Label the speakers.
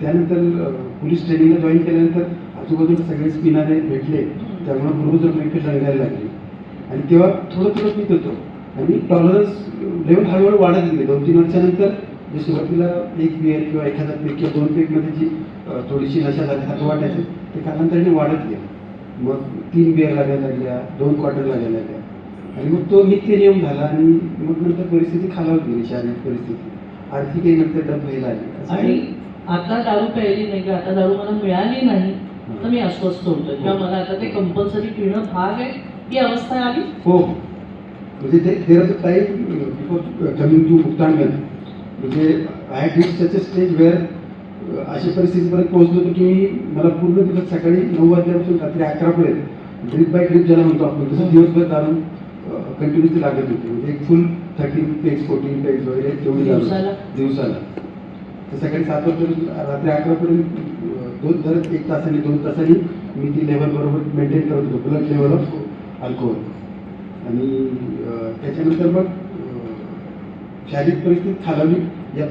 Speaker 1: त्यानंतर police ट्रेनिंगला join केल्यानंतर आजूबाजूला सगळे स्पिनारे भेटले. त्यामुळे पूर्वजर बँकेत रंगायला लागली. आणि तेव्हा थोडं थोडं पित होतो. आणि टॉलरन्स लेवल हळूहळू वाढत गेले. दोन तीन वर्षानंतर जे सुरुवातीला एक बिअर किंवा एखादा पेक किंवा दोन पेकमध्ये जी थोडीशी नशा झाली हात वाटायची ते कालांतराने वाढत गेलं. मग तीन बिअर लागायला लागल्या दोन क्वार्टर लागायला लागल्या. आणि मग तो नित्य नियम झाला आणि मग नंतर परिस्थिती खालावत गेली शारीरिक परिस्थिती. आर्थिकही नंतर डब व्हायला आली
Speaker 2: आणि आता दारू प्यायली नाही किंवा आता दारू मला मिळाली नाही तर मी अस्वस्थ होतो किंवा मला आता ते कंपल्सरी पिणं भाग आहे ही अवस्था आली.
Speaker 1: हो. म्हणजे ते there a time before coming to Muktangan म्हणजे I reach such a stage where अशा परिस्थितीपर्यंत पोहोचलो होतो की मी मला पूर्ण दिवस सकाळी नऊ वाजल्यापासून रात्री अकरापर्यंत ड्रिप बाय ड्रिप ज्याला म्हणतो आपण तसं दिवसभर दारू कंटिन्युअसली लागत होती. म्हणजे एक full thirteen page fourteen page वगैरे तेवढी
Speaker 2: दिवसाला?
Speaker 1: तर सकाळी सात वाजता रात्री अकरापर्यंत दोन दर एक तासाने दोन तासाने मी ती लेवल बरोबर मेंटेन करत होतो ब्लड लेवल ऑफ अल्कोहोल आणि त्याच्यानंतर मग शारीरिक परिस्थिती खालावली. या